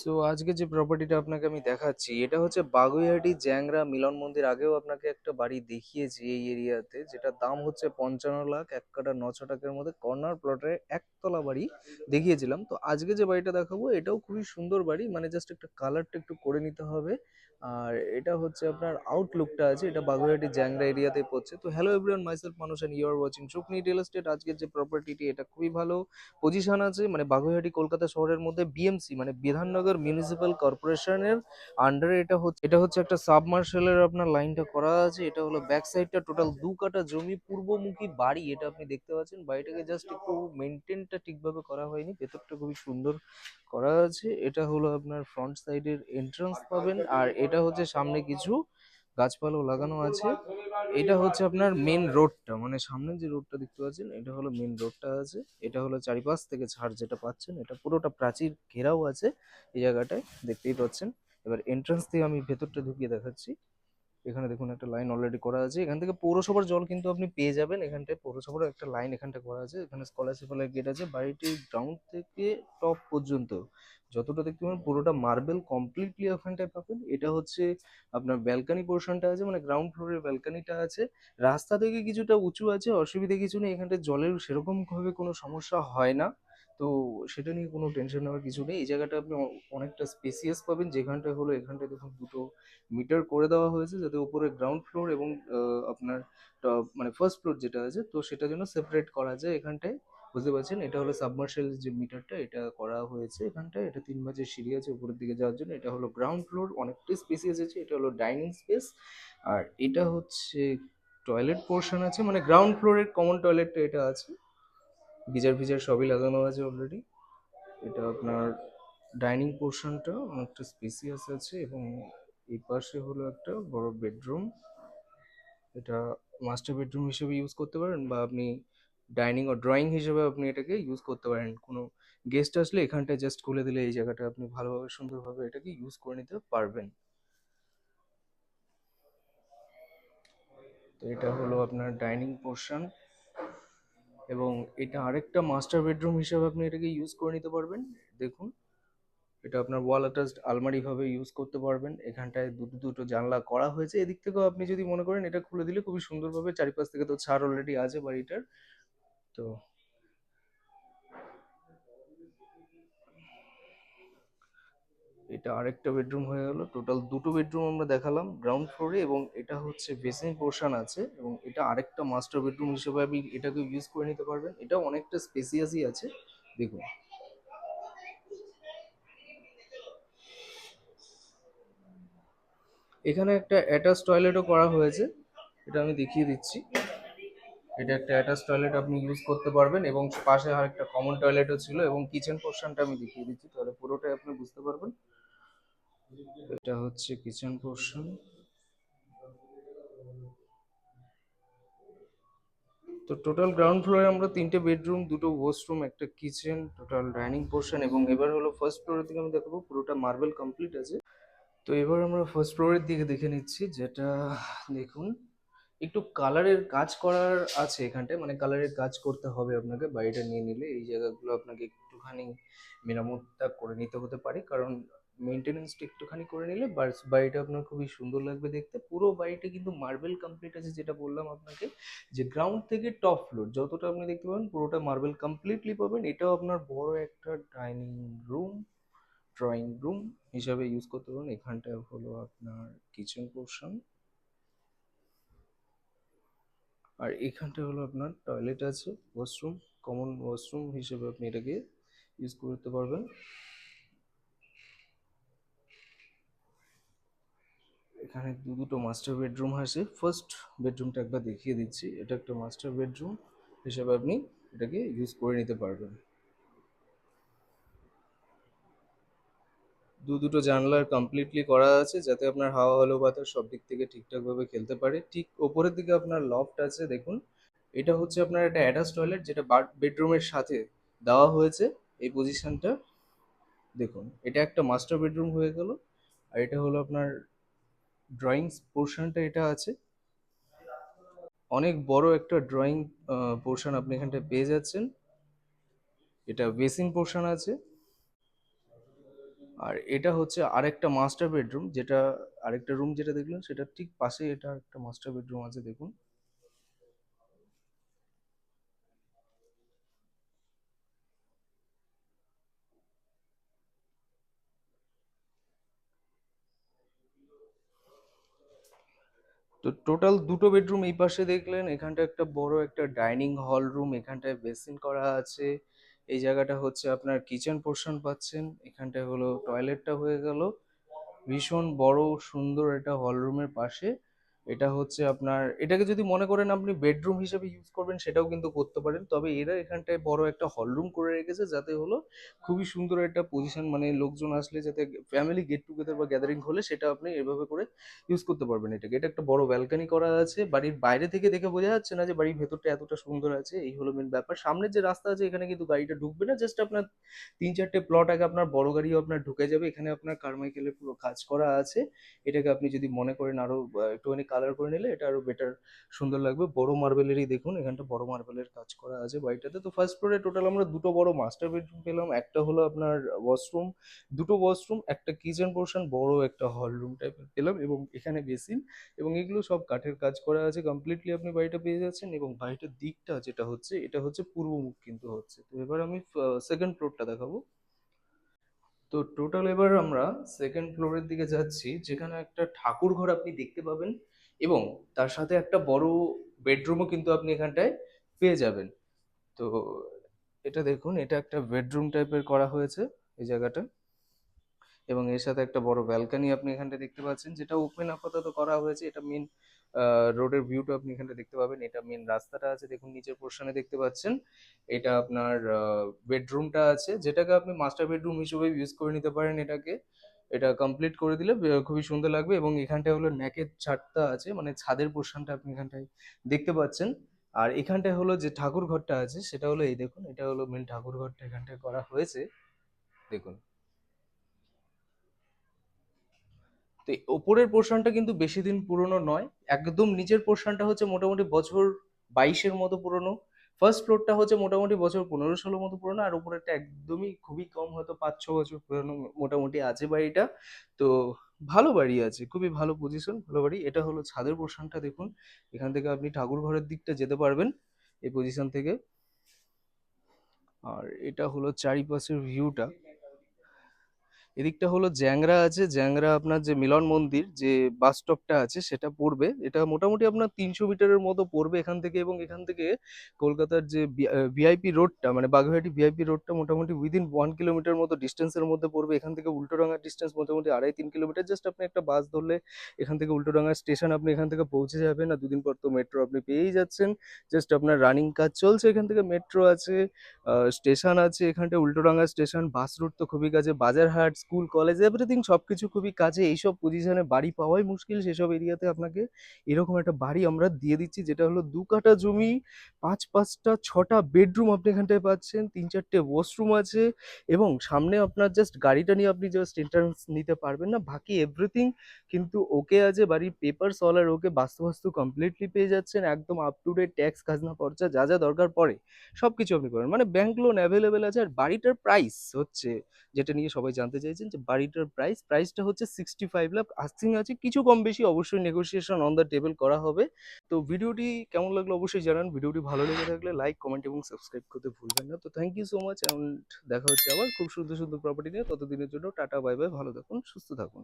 So আজকে যে প্রপার্টিটা আপনাকে আমি দেখাচ্ছি, এটা হচ্ছে বাগুইহাটি জ্যাংরা মিলন মন্দির। আগেও আপনাকে একটা বাড়ি দেখিয়েছি এই এরিয়াতে যেটার দাম হচ্ছে পঞ্চান্ন লাখ, এক কাটা নশো টাকার মধ্যে। কর্নার প্লটে একতলা বাড়ি দেখিয়েছিলাম। তো আজকে যে বাড়িটা দেখাবো, এটাও খুবই সুন্দর বাড়ি। মানে জাস্ট একটা কালারটা একটু করে নিতে হবে। আর এটা হচ্ছে আপনার আউটলুকটা আছে, এটা বাগুইহাটি জ্যাংরা এরিয়াতে পড়ছে। তো হ্যালো এভরিওয়ান মাইসেলফ মানুষ অ্যান্ড ইউ আর ওয়াচিং শুকনি রিয়েল এস্টেট আজকের যে প্রপার্টিটি এটা খুবই ভালো পজিশন আছে। মানে বাগুইহাটি, কলকাতা শহরের মধ্যে বিএমসি মানে বিধাননগর মিউনিসিপ্যাল কর্পোরেশনের আন্ডারে এটা হচ্ছে এটা হচ্ছে একটা সাবমার্শালের আপনার লাইনটা করা আছে। এটা হলো ব্যাক সাইডটা টোটাল দু কাটা জমি, পূর্বমুখী বাড়ি, এটা আপনি দেখতে পাচ্ছেন। বাড়িটাকে জাস্ট একটু মেনটেনটা ঠিকভাবে করা হয়নি। ভেতরটা খুবই সুন্দর করা আছে। এটা হলো আপনার ফ্রন্ট সাইডের এন্ট্রান্স পাবেন। আর এটা হচ্ছে সামনে কিছু গাছপালাও লাগানো আছে। এটা হচ্ছে আপনার মেন রোডটা মানে সামনে যে রোডটা দেখতে পাচ্ছেন, এটা হলো মেন রোডটা আছে। এটা হলো চারিপাশ থেকে ছাড় যেটা পাচ্ছেন, এটা পুরোটা প্রাচীর ঘেরাও আছে এই জায়গাটায়, দেখতেই পাচ্ছেন। এবার এন্ট্রান্স দিয়ে আমি ভেতরটা ঢুকিয়ে দেখাচ্ছি। এখানে দেখুন একটা লাইন অলরেডি করা আছে। এখান থেকে পৌরসভার জল কিন্তু আপনি পেয়ে যাবেন। এখানটায় পৌরসভার একটা লাইন এখানটা করা আছে। এখানে স্কলারশিপের গেট আছে। বাড়িটির গ্রাউন্ড থেকে টপ পর্যন্ত। যতটা দেখতে পাবেন পুরোটা মার্বেল কমপ্লিটলি ওখানটায় পাবেন। এটা হচ্ছে আপনার ব্যালকানি পোর্শনটা আছে মানে গ্রাউন্ড ফ্লোরের ব্যালকানিটা আছে। রাস্তা থেকে কিছুটা উঁচু আছে, অসুবিধা কিছু নেই। এখানটায় জলের সেরকম ভাবে কোনো সমস্যা হয় না। তো সেটা নিয়ে কোনো টেনশন নেওয়ার কিছু নেই। এই জায়গাটা আপনি অনেকটা স্পেসিয়াস পাবেন। যেখানটায় হলো এখানটায় দেখুন দুটো মিটার করে দেওয়া হয়েছে যাতে উপরে গ্রাউন্ড ফ্লোর এবং আপনার মানে ফার্স্ট ফ্লোর যেটা আছে, তো সেটা জন্য সেপারেট করা যায় এখানটায়। বুঝতে পারছেন? এটা হলো সাবমার্শাল যে মিটারটা এটা করা হয়েছে এখানটায়। এটা তিন মাঝে সিঁড়ি আছে উপরের দিকে যাওয়ার জন্য। এটা হলো গ্রাউন্ড ফ্লোর অনেকটাই স্পেসিয়াস আছে। এটা হলো ডাইনিং স্পেস আর এটা হচ্ছে টয়লেট পোর্শন আছে। মানে গ্রাউন্ড ফ্লোরের কমন টয়লেটটা এটা আছে। গিজার ফিজার সবই লাগানো আছে অলরেডি এটা আপনার ডাইনিং পোর্শনটা অনেকটা স্পেসিয়াস আছে এবং এই পাশে হলো একটা বড় বেডরুম এটা মাস্টার বেডরুম হিসেবে ইউজ করতে পারেন বা আপনি ডাইনিং ও ড্রয়িং হিসেবে আপনি এটাকে ইউজ করতে পারেন। কোনো গেস্ট আসলে এখানটায় জাস্ট খুলে দিলে এই জায়গাটা আপনি ভালোভাবে, সুন্দরভাবে এটাকে ইউজ করে নিতে পারবেন। তো এটা হলো আপনার ডাইনিং পোর্শন এবং এটা আরেকটা মাস্টার বেডরুম হিসেবে আপনি এটাকে ইউজ করে নিতে পারবেন। দেখুন, এটা আপনার ওয়াল অ্যাটাচড আলমারিভাবে ইউজ করতে পারবেন। এখানটায় দুটো দুটো জানলা করা হয়েছে। এদিক থেকেও আপনি যদি মনে করেন, এটা খুলে দিলে খুবই সুন্দরভাবে চারিপাশ থেকে তো ছাড় অলরেডি আছে বাড়িটার। তো এটা আরেকটা বেডরুম হয়ে গেল। টোটাল দুটো বেডরুম আমরা দেখালাম গ্রাউন্ড ফ্লোরে এবং এটা হচ্ছে বেসিন পোর্শন আছে এবং এটা আরেকটা মাস্টার বেডরুম হিসেবে আপনি এটাকে ইউজ করে নিতে পারবেন। এটা অনেকটা স্পেসিয়াসই আছে। দেখুন। এখানে একটা অ্যাটাচ টয়লেটও করা হয়েছে। এটা আমি দেখিয়ে দিচ্ছি। এটা একটা অ্যাটাচ টয়লেট আপনি ইউজ করতে পারবেন এবং পাশে আর একটা কমন টয়লেটও ছিল এবং কিচেন পোর্শনটা আমি দেখিয়ে দিচ্ছি। তাহলে পুরোটাই আপনি বুঝতে পারবেন। এটা হচ্ছে কিচেন পোর্শন তো টোটাল গ্রাউন্ড ফ্লোরে আমরা তিনটে বেডরুম দুটো ওয়াশরুম একটা কিচেন টোটাল ডাইনিং পোর্শন এবং এবার হলো ফার্স্ট ফ্লোরের দিকে আমি দেখাবো, পুরোটা মার্বেল কমপ্লিট আছে। তো এবার আমরা ফার্স্ট ফ্লোরের দিকে দেখে নিচ্ছি, যেটা দেখুন, একটু কালারের কাজ করার আছে এখানটায় মানে কালারের কাজ করতে হবে আপনাকে, বাড়িটা নিয়ে নিলে, এই জায়গাগুলো আপনাকে একটুখানি মেরামতটা করে নিতে হতে পারে, কারণ মেনটেনেন্সটা একটুখানি করে নিলে বাস- বাড়িটা আপনার খুবই সুন্দর লাগবে দেখতে। পুরো বাড়িটা কিন্তু মার্বেল কমপ্লিট আছে যেটা বললাম আপনাকে, যে গ্রাউন্ড থেকে টপ ফ্লোর যতটা আপনি দেখতে পাবেন পুরোটা মার্বেল কমপ্লিটলি পাবেন। এটাও আপনার বড় একটা ডাইনিং রুম ড্রয়িং রুম হিসাবে ইউজ করতে পারেন এখানটায় হলো আপনার কিচেন পোর্শন আর এখানটা হলো আপনার টয়লেট আছে ওয়াশরুম কমন ওয়াশরুম হিসেবে আপনি এটাকে ইউজ করতে পারবেন। এখানে দু দুটো মাস্টার বেডরুম আছে। ফার্স্ট বেডরুমটা একবার দেখিয়ে দিচ্ছি। এটা একটা মাস্টার বেডরুম হিসেবে আপনি এটাকে ইউজ করে নিতে পারবেন। দু দুটো জানলার কমপ্লিটলি করা আছে যাতে আপনার হাওয়া আলো বাতাস সব দিক থেকে ঠিকঠাকভাবে খেলতে পারে। ঠিক ওপরের দিকে আপনার লফট আছে, দেখুন। এটা হচ্ছে আপনার একটা অ্যাটাচ টয়লেট যেটা বেডরুমের সাথে দেওয়া হয়েছে। এই পজিশনটা দেখুন। এটা একটা মাস্টার বেডরুম হয়ে গেল। আর এটা হলো আপনার ড্রয়িং পোর্শনটা এটা আছে। অনেক বড় একটা ড্রয়িং পোর্শন আপনি এখানটায় পেয়ে যাচ্ছেন। এটা বেসিন পোর্শন আছে। আর এটা হচ্ছে আরেকটা মাস্টার বেডরুম যেটা আরেকটা রুম যেটা দেখলেন, সেটা ঠিক পাশে এটা একটা মাস্টার বেডরুম আছে, দেখুন। তো টোটাল দুটো বেডরুম এই পাশে দেখলেন এখানটা একটা বড় একটা ডাইনিং হল রুম, এখানটায় বেসিন করা আছে। এই জায়গাটা হচ্ছে আপনার কিচেন পোর্শন পাচ্ছেন, এখানটায় হলো টয়লেটটা হয়ে গেল। ভীষণ বড় সুন্দর একটা হল রুমের পাশে। এটা হচ্ছে আপনার, এটাকে যদি মনে করেন আপনি বেডরুম হিসেবে ইউজ করবেন, সেটাও কিন্তু করতে পারেন। তবে এরা এখানটায় বড় একটা হল রুম করে রেখেছে, যাতে হলো খুবই সুন্দর একটা পজিশন মানে লোকজন আসলে যাতে ফ্যামিলি গেট টুগেদার বা গ্যাদারিং হলে সেটা আপনি এভাবে করে ইউজ করতে পারবেন এটাকে। এটা একটা বড় ব্যালকানি করা আছে, বাড়ির বাইরে থেকে দেখে বোঝা যাচ্ছে না যে বাড়ির ভেতরটা এতটা সুন্দর আছে, এই হলো মেন ব্যাপার। সামনের যে রাস্তা আছে, এখানে কিন্তু গাড়িটা ঢুকবে না জাস্ট আপনার তিন চারটে প্লট আগে আপনার বড় গাড়িও আপনার ঢুকে যাবে। এখানে আপনার কারমাইকেলের পুরো কাজ করা আছে। এটাকে আপনি যদি মনে করেন আরও একটুখানি কালার করে নিলে এটা আরও বেটার সুন্দর লাগবে। বড় মার্বেলেরই দেখুন, এখানটা বড় মার্বেলের কাজ করা আছে বাড়িটাতে। তো ফার্স্ট ফ্লোরে টোটাল আমরা দুটো বড় মাস্টার বেডরুম পেলাম, একটা হলো আপনার ওয়াশরুম দুটো ওয়াশরুম একটা কিচেন পোর্শন বড় একটা হল রুম টাইপের পেলাম এবং এখানে বেসিন এবং এগুলো সব কাঠের কাজ করা আছে। কমপ্লিটলি আপনি বাড়িটা পেয়ে যাচ্ছেন এবং বাড়িটার দিকটা যেটা হচ্ছে, এটা হচ্ছে পূর্বমুখ কিন্তু হচ্ছে। তো এবার আমি সেকেন্ড ফ্লোরটা দেখাবো। তো টোটাল এবার আমরা সেকেন্ড ফ্লোরের দিকে যাচ্ছি, যেখানে একটা ঠাকুর ঘর আপনি দেখতে পাবেন। এবং তার সাথে একটা বড় বেডরুমও কিন্তু আপনি এখানটায় পেয়ে যাবেন। তো এটা দেখুন, এটা একটা বেডরুম টাইপের করা হয়েছে এই জায়গাটা। এবং এর সাথে একটা বড় ব্যালকনি আপনি এখানটা দেখতে পাচ্ছেন, যেটা ওপেন আপাতত করা হয়েছে। এটা মেন রোডের ভিউটা আপনি এখানটা দেখতে পাবেন। এটা মেন রাস্তাটা আছে, দেখুন নিচের পোর্শনে দেখতে পাচ্ছেন। এটা আপনার বেডরুমটা আছে, যেটাকে আপনি মাস্টার বেডরুম হিসেবে ইউজ করে নিতে পারেন এটাকে। এটা কমপ্লিট করে দিলে খুবই সুন্দর লাগবে এবং এখানটায় হলো ন্যাকের ছাদটা আছে মানে ছাদের পোর্শনটা আপনি এখানটায় দেখতে পাচ্ছেন। আর এখানটায় হলো যে ঠাকুর ঘরটা আছে, সেটা হলো এই দেখুন, এটা হলো মেন ঠাকুর ঘরটা এখানটায় করা হয়েছে। দেখুন। তো ওপরের পোর্শনটা কিন্তু বেশি দিন পুরনো নয়, একদম নিচের পোর্শনটা হচ্ছে মোটামুটি বছর বাইশের মতো পুরনো। ফার্স্ট ফ্লোরটা হচ্ছে মোটামুটি বছর পনেরো ষোলো মতো পুরনো, আর উপরেরটা একদমই খুবই কম, হয়তো পাঁচ ছ বছর পুরনো মোটামুটি আছে বাড়িটা। তো ভালো বাড়ি আছে, খুবই ভালো পজিশন ভালো বাড়ি। এটা হলো ছাদের পোর্শনটা দেখুন, এখান থেকে আপনি ঠাকুর ঘরের দিকটা যেতে পারবেন এই পজিশন থেকে। আর এটা হলো চারিপাশের ভিউটা এদিকটা হলো জ্যাংরা আছে। জ্যাংরা আপনার যে মিলন মন্দির যে বাস স্টপটা আছে, সেটা পড়বে। এটা মোটামুটি আপনার তিনশো মিটারের মতো পড়বে এখান থেকে এবং এখান থেকে কলকাতার যে ভিআইপি রোডটা মানে বাগুইহাটি ভিআইপি রোডটা মোটামুটি উইদিন ওয়ান কিলোমিটার মতো ডিস্টেন্সের মধ্যে পড়বে। এখান থেকে উল্টোডাঙ্গার ডিস্টেন্স মোটামুটি আড়াই তিন কিলোমিটার জাস্ট আপনি একটা বাস ধরলে এখান থেকে উল্টোডাঙ্গা স্টেশন আপনি এখান থেকে পৌঁছে যাবেন আর দুদিন পর তো মেট্রো আপনি পেয়েই যাচ্ছেন। জাস্ট আপনার রানিং কাজ চলছে এখান থেকে। মেট্রো আছে স্টেশন আছে এখানটা উল্টোডাঙ্গা স্টেশন বাস রুট তো খুবই কাছে বাজারহাট স্কুল, কলেজ এভরিথিং সব কিছু খুবই কাছে এইসব পজিশনে বাড়ি পাওয়াই মুশকিল। সেসব এরিয়াতে আপনাকে এরকম একটা বাড়ি আমরা দিয়ে দিচ্ছি, যেটা হলো দু কাঠা জমি, পাঁচ পাঁচটা, ছটা বেডরুম আপনি এখানটায় পাচ্ছেন, তিন চারটে ওয়াশরুম আছে এবং সামনে আপনার জাস্ট গাড়িটা নিয়ে আপনি জাস্ট এন্ট্রান্স নিতে পারবেন না। বাকি এভরিথিং কিন্তু ওকে আছে। বাড়ির পেপার সলার ওকে বাস্তু বাস্তু কমপ্লিটলি পেয়ে যাচ্ছেন। একদম আপ টু ডেট ট্যাক্স খাজনা খরচা, যা যা দরকার পড়ে সব কিছু আপনি পাবেন। মানে ব্যাংক লোন অ্যাভেলেবেল আছে। আর বাড়িটার প্রাইস হচ্ছে, যেটা নিয়ে সবাই জানতে চাইছেন যে বাড়িটার প্রাইস প্রাইসটা হচ্ছে সিক্সটি ফাইভ লাখ। আসিং আছে, কিছু কম বেশি অবশ্যই নেগোসিয়েশন অন দ্য টেবিল করা হবে। তো ভিডিওটি কেমন লাগল অবশ্যই জানান। ভিডিওটি ভালো লেগে থাকলে লাইক কমেন্ট এবং সাবস্ক্রাইব করতে ভুলবেন না। তো thank you so much and দেখা হচ্ছে আবার খুব সুন্দর সুন্দর প্রপার্টি নিয়ে ততদিনের জন্য টাটা বাই বাই ভালো থাকুন, সুস্থ থাকুন।